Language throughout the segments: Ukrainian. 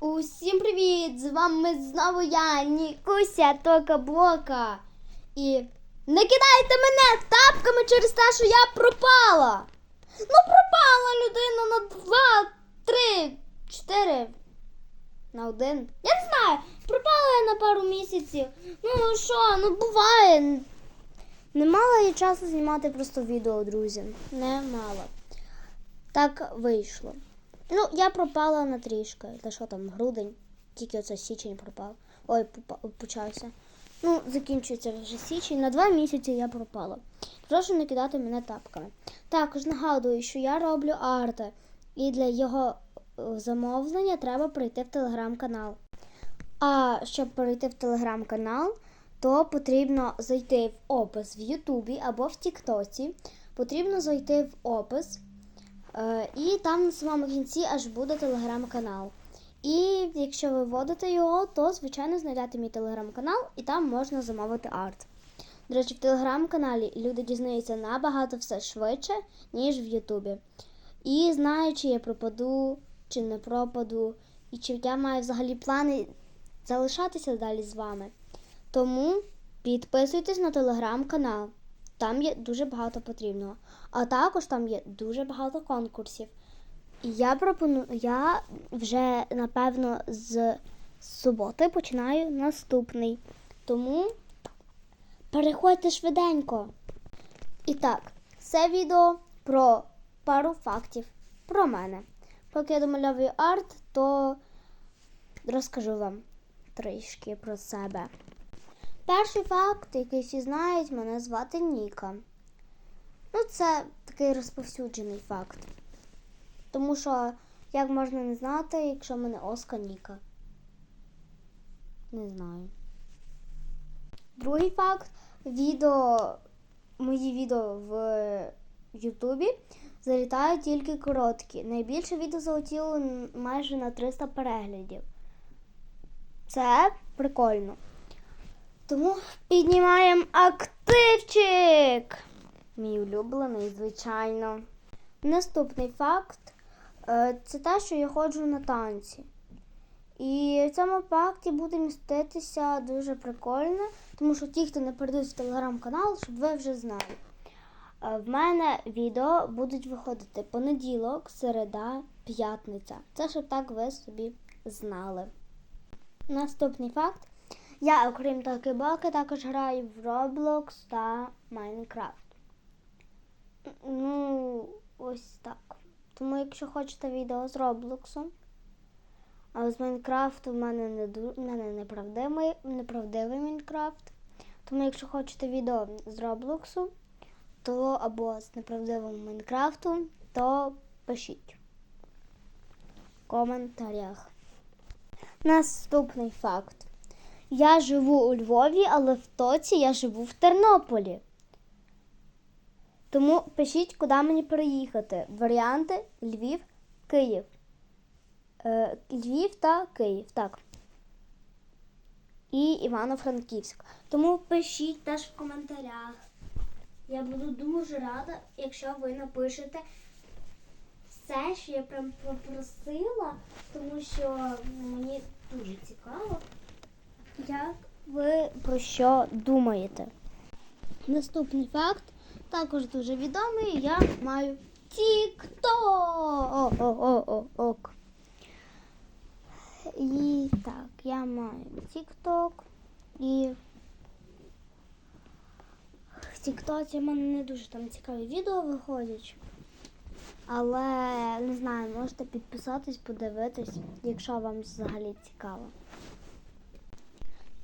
Усім привіт! З вами знову я, Нікуся Тока Блока. І не кидайте мене тапками через те, що я пропала. Ну, пропала людина на два, три, чотири. На один. Я не знаю. Пропала я на пару місяців. Ну що, ну буває. Не мала я часу знімати просто відео, друзі. Не мала. Так вийшло. Ну, я пропала на трішки. Та що там, грудень, тільки оце січень пропав. Ой, почався. Ну, закінчується вже січень. На два місяці я пропала. Прошу не кидати мене тапками. Також нагадую, що я роблю арти, і для його е, замовлення треба прийти в телеграм-канал. А щоб перейти в телеграм-канал, то потрібно зайти в опис в Ютубі або в Тіктоці. Потрібно зайти в опис. Е, І там на самому кінці аж буде телеграм-канал. І якщо ви вводите його, то звичайно знайдете мій телеграм-канал, і там можна замовити арт. До речі, в телеграм-каналі люди дізнаються набагато все швидше, ніж в Ютубі. І знаю, чи я пропаду, чи не пропаду, і чи я маю взагалі плани залишатися далі з вами. Тому підписуйтесь на телеграм-канал. Там є дуже багато потрібного. А також там є дуже багато конкурсів. І я пропоную, я вже напевно з суботи починаю наступний. Тому переходьте швиденько. І так, це відео про пару фактів про мене. Поки я домальовую арт, то розкажу вам трішки про себе. Перший факт, який всі знають, мене звати Ніка. Ну, це такий розповсюджений факт. Тому що як можна не знати, якщо в мене Оска Ніка? Не знаю. Другий факт відео, мої відео в Ютубі залітають тільки короткі. Найбільше відео залетіло майже на 300 переглядів. Це прикольно. Тому піднімаємо активчик. Мій улюблений, звичайно. Наступний факт е, це те, що я ходжу на танці. І в цьому факті буде міститися дуже прикольно, тому що ті, хто не перейдуть в телеграм-канал, щоб ви вже знали. Е, В мене відео будуть виходити понеділок, середа, п'ятниця. Це щоб так ви собі знали. Наступний факт. Я, окрім Баки, також граю в Roblox та Minecraft. Ну, ось так. Тому, якщо хочете відео з Роблоксу, а з Майнкрафту в мене не в мене неправдивий, неправдивий Майнкрафт. Тому, якщо хочете відео з Роблоксу, то або з неправдивим Майнкрафту, то пишіть в коментарях. Наступний факт. Я живу у Львові, але в тоці я живу в Тернополі. Тому пишіть, куди мені переїхати. Варіанти Львів, Київ. Е, Львів та Київ, так. І Івано-Франківськ. Тому пишіть теж в коментарях. Я буду дуже рада, якщо ви напишете все, що я прям попросила, тому що мені дуже цікаво, як ви про що думаєте. Наступний факт також дуже відомий. Я маю TikTok. І так, я маю TikTok. І в Тіктоці в мене не дуже там цікаві відео виходять. Але не знаю, можете підписатись, подивитись, якщо вам взагалі цікаво.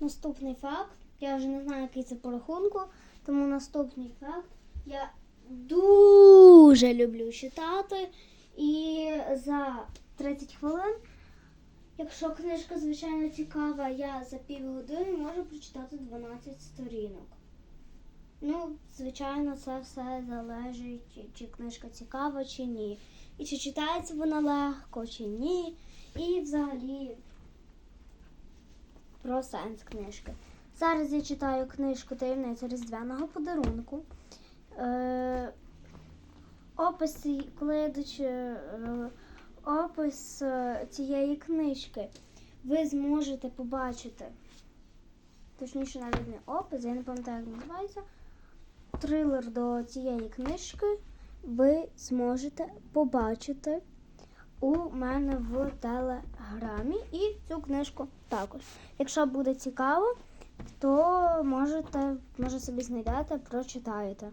Наступний факт. Я вже не знаю, який це по рахунку, тому наступний факт. Я дуже люблю читати. І за 30 хвилин, якщо книжка, звичайно, цікава, я за півгодини можу прочитати 12 сторінок. Ну, звичайно, це все залежить, чи книжка цікава, чи ні. І чи читається вона легко, чи ні. І взагалі про сенс книжки. Зараз я читаю книжку таємниця різдвяного подарунку. Е, описи, коли йдуть е, опис е, цієї книжки ви зможете побачити. Точніше, навіть не опис, я не пам'ятаю, як називається. Трилер до цієї книжки ви зможете побачити у мене в телеграмі і цю книжку також. Якщо буде цікаво, то можете, може собі знайдете, прочитаєте.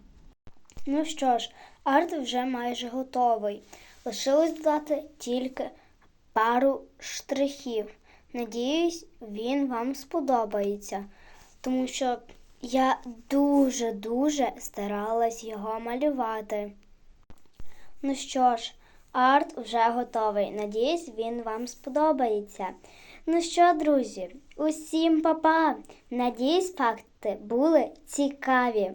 Ну що ж, арт вже майже готовий. Лишилось додати тільки пару штрихів. Надіюсь, він вам сподобається, тому що я дуже-дуже старалась його малювати. Ну що ж, арт вже готовий. Надіюсь, він вам сподобається. Ну що, друзі, усім па-па! Надіюсь, факти були цікаві.